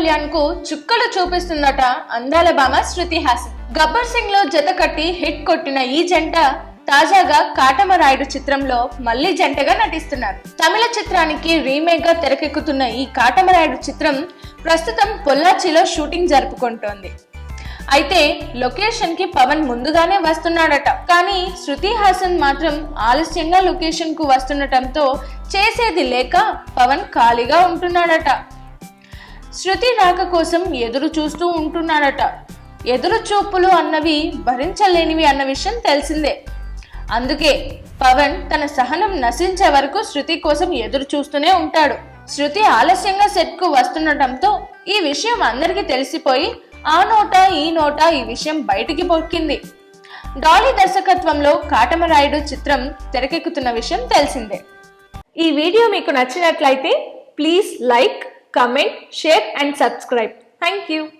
కళ్యాణ్కు చుక్కలు చూపిస్తుందట అందాల భామ శృతి హాసన్. గబ్బర్ సింగ్లో జత కట్టి హిట్ కొట్టిన ఈ జంట తాజాగా కాటమరాయుడు చిత్రంలో మళ్ళీ జంటగా నటిస్తున్నారు. తమిళ చిత్రానికి రీమేక్గా తెరకెక్కుతున్న ఈ కాటమరాయుడు చిత్రం ప్రస్తుతం పొల్లాచిలో షూటింగ్ జరుపుకుంటోంది. అయితే లొకేషన్కి పవన్ ముందుగానే వస్తున్నాడట. కానీ శృతి హాసన్ మాత్రం ఆలస్యంగా లొకేషన్కు వస్తుండటంతో చేసేది లేక పవన్ ఖాళీగా ఉంటున్నాడట. శృతి రాక కోసం ఎదురు చూస్తూ ఉంటున్నాడట ఎదురు చూపులు అన్నవి భరించలేనివి అన్న విషయం తెలిసిందే. అందుకే పవన్ తన సహనం నశించే వరకు శృతి కోసం ఎదురు చూస్తూనే ఉంటాడు. శృతి ఆలస్యంగా సెట్కు వస్తుండటంతో ఈ విషయం అందరికీ తెలిసిపోయి ఆ నోట ఈ నోట ఈ విషయం బయటికి పొక్కింది. డాలీ దర్శకత్వంలో కాటమరాయుడు చిత్రం తెరకెక్కుతున్న విషయం తెలిసిందే. ఈ వీడియో మీకు నచ్చినట్లయితే please like comment, share and subscribe. Thank you.